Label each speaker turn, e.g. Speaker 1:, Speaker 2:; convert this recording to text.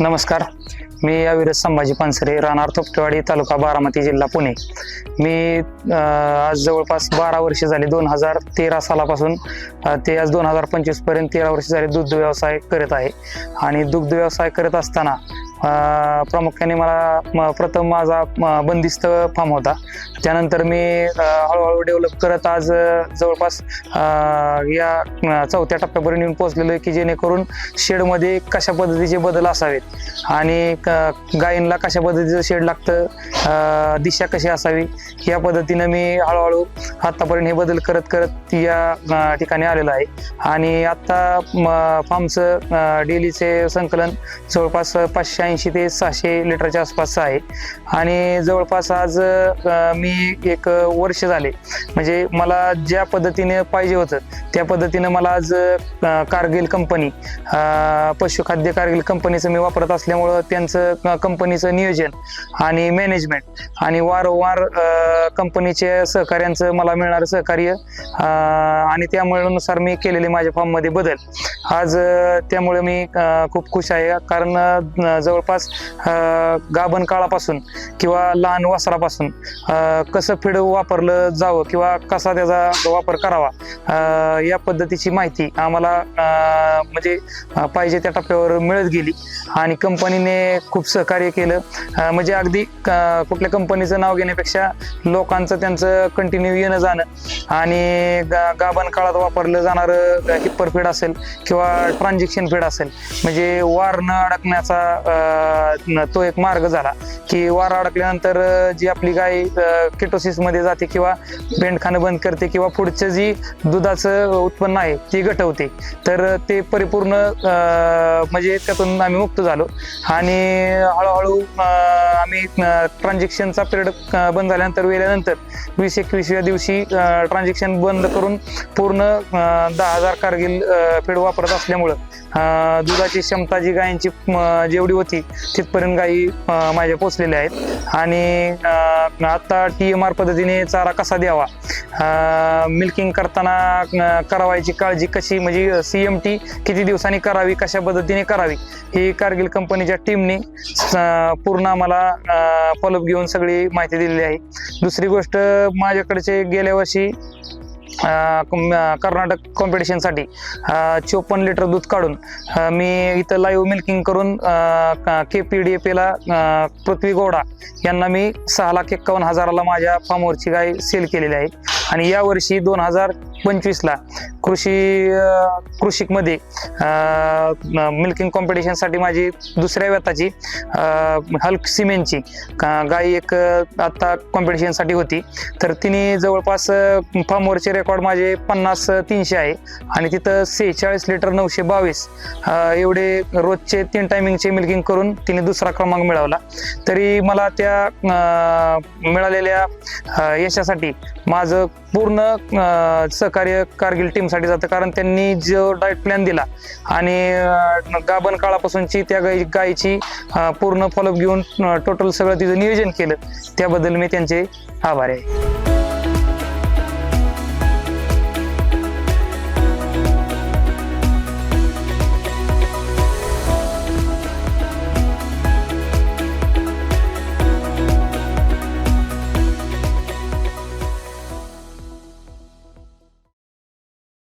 Speaker 1: नमस्कार. मी अविरज संभाजी पानसरे राहणार थोपटेवाडी तालुका बारामती जिल्हा पुणे. मी आज जवळपास बारा वर्ष झाली दोन हजार तेरा सालापासून ते आज दोन हजार पंचवीसपर्यंत तेरा वर्ष झाले दुग्ध व्यवसाय करत आहे. आणि दुग्ध व्यवसाय करत असताना प्रामुख्याने मला म- प्रथम माझा म- बंदिस्त फार्म होता. त्यानंतर मी हळूहळू डेव्हलप करत आज जवळपास या चौथ्या टप्प्यापर्यंत येऊन पोहोचलेलो आहे की जेणेकरून शेडमध्ये कशा पद्धतीचे बदल असावेत आणि क- गायींना कशा पद्धतीचं शेड लागतं दिशा कशी असावी या पद्धतीनं मी हळूहळू आत्तापर्यंत हे बदल करत करत या ठिकाणी आलेलो आहे. आणि आत्ता फार्मचं डेलीचे संकलन जवळपास पाचशे ऐंशी ते सहाशे लिटरच्या आसपास आहे. आणि जवळपास आज मी एक वर्ष झाले. म्हणजे मला ज्या पद्धतीने पाहिजे होतं त्या पद्धतीनं मला आज कारगिल कंपनी पशुखाद्य कारगिल कंपनीचं मी वापरत असल्यामुळं त्यांचं कंपनीचं नियोजन आणि मॅनेजमेंट आणि वारंवार कंपनीच्या सहकार्यांचं मला मिळणारं सहकार्य आणि त्यामुळे नुसार मी केलेले माझ्या फॉर्ममध्ये बदल. आज त्यामुळे मी खूप खुश आहे. कारण जवळ जवळपास गाभण काळापासून किंवा लहान वासरापासून कसं फीड वापरलं जावं किंवा कसा त्याचा वापर करावा या पद्धतीची माहिती आम्हाला म्हणजे पाहिजे त्या टप्प्यावर मिळत गेली. आणि कंपनीने खूप सहकार्य केलं. म्हणजे अगदी कुठल्या कंपनीचं नाव घेण्यापेक्षा लोकांचं त्यांचं कंटिन्यू येणं जाणं आणि गा- गाभण काळात वापरलं जाणारं हिप्पर फीड असेल किंवा ट्रान्झॅक्शन फीड असेल. म्हणजे वार न अडकण्याचा तो एक मार्ग झाला की वारा अडकल्यानंतर जी आपली गाय किटोसिसमध्ये जाते किंवा बेंड खाणं बंद करते किंवा पुढचं जी दुधाचं उत्पन्न आहे ती घटवते तर ते परिपूर्ण म्हणजे त्यातून आम्ही मुक्त झालो. आणि हळूहळू आम्ही ट्रान्झॅक्शनचा पिरियड बंद झाल्यानंतर वेल्यानंतर वीस एकवीसव्या दिवशी ट्रान्झॅक्शन बंद करून पूर्ण दहा हजार कारगिल फीड वापरत असल्यामुळं दुधाची क्षमता जी गायींची जेवढी होती तिथपर्यंत गायी माझ्या पोचलेल्या आहेत. आणि आता टी एम आर पद्धतीने चारा कसा द्यावा? मिल्किंग करताना करावायची काळजी कशी? म्हणजे सी एम टी किती दिवसांनी करावी? कशा पद्धतीने करावी? ही कारगिल कंपनीच्या टीमने पूर्ण आम्हाला फॉलोअप घेऊन सगळी माहिती दिलेली आहे. दुसरी गोष्ट माझ्याकडचे गेल्या वर्षी कर्नाटक कॉम्पिटिशनसाठी चोपन्न लिटर दूध काढून मी इथं लाईव्ह मिल्किंग करून के पी डी एफ एला पृथ्वी गौडा यांना मी सहा लाख एक्कावन्न हजाराला माझ्या फार्मवरची गाय सेल केलेली आहे. आणि यावर्षी दोन हजार पंचवीसला कृषी कृषिकमध्ये मिल्किंग कॉम्पिटिशनसाठी माझी दुसऱ्या व्यताची हल्क सिमेंटची का- एक आत्ता कॉम्पिटिशनसाठी होती. तर तिने जवळपास फार्मवरचे रेकॉर्ड माझे पन्नास तीनशे आहे. आणि तिथं सेहेचाळीस लिटर नऊशे बावीस एवढे रोजचे तीन टायमिंगचे मिल्किंग करून तिने दुसरा क्रमांक मिळवला. तरी मला त्या मिळालेल्या यशासाठी माझं पूर्ण सहकार्य कारगिल टीमसाठी जातं. कारण त्यांनी जो डाएट प्लॅन दिला आणि गाभण काळापासूनची त्या गाई गायीची पूर्ण फॉलोअप घेऊन टोटल सगळं तिचं नियोजन केलं त्याबद्दल मी त्यांचे आभारी आहे.